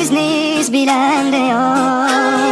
biz neyiz bilen de yok.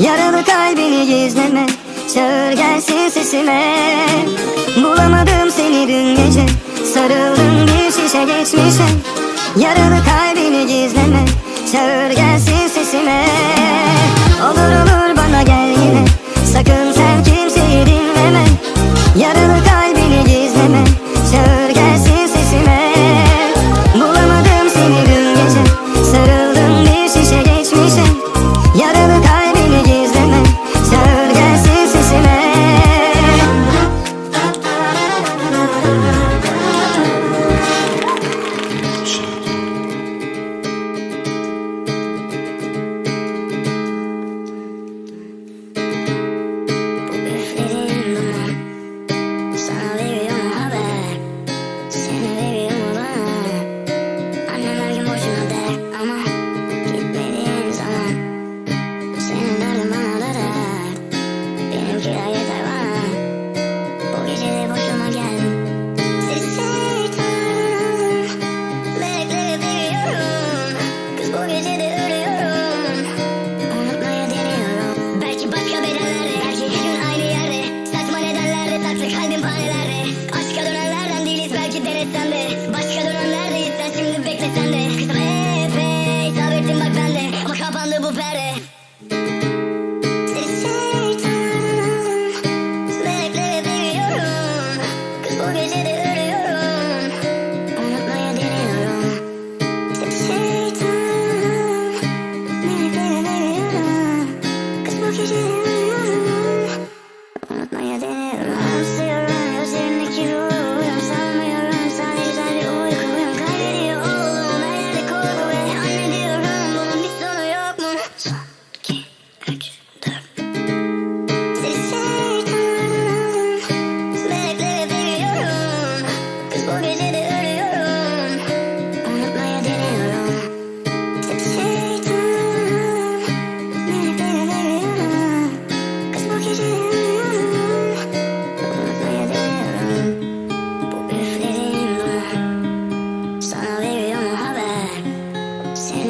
Yaralı kalbini gizleme Çağır gelsin sesime. Bulamadım seni dün gece Sarıldım bir şişe geçmişe. Yaralı kalbini gizleme Çağır gelsin Yeah, yeah, yeah.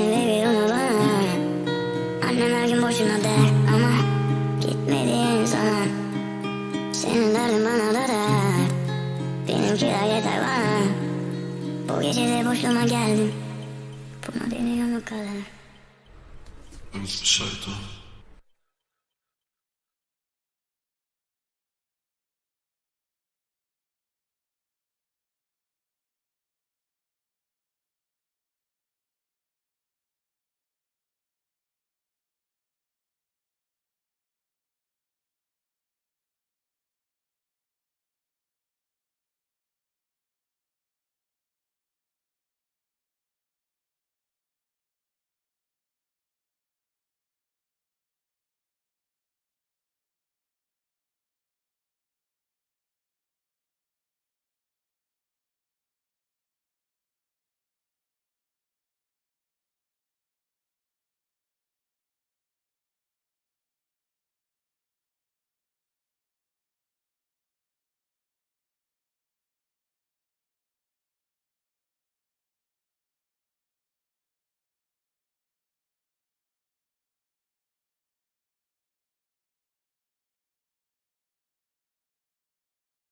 seni veriyorum ama Annen her gün boşuna der ama Gitmediğin zaman Senin derdin bana da dert Benimki de yeter bana. Bu gece de boşuna geldim Buna deniyor mu kadar? Unutmuş şeytan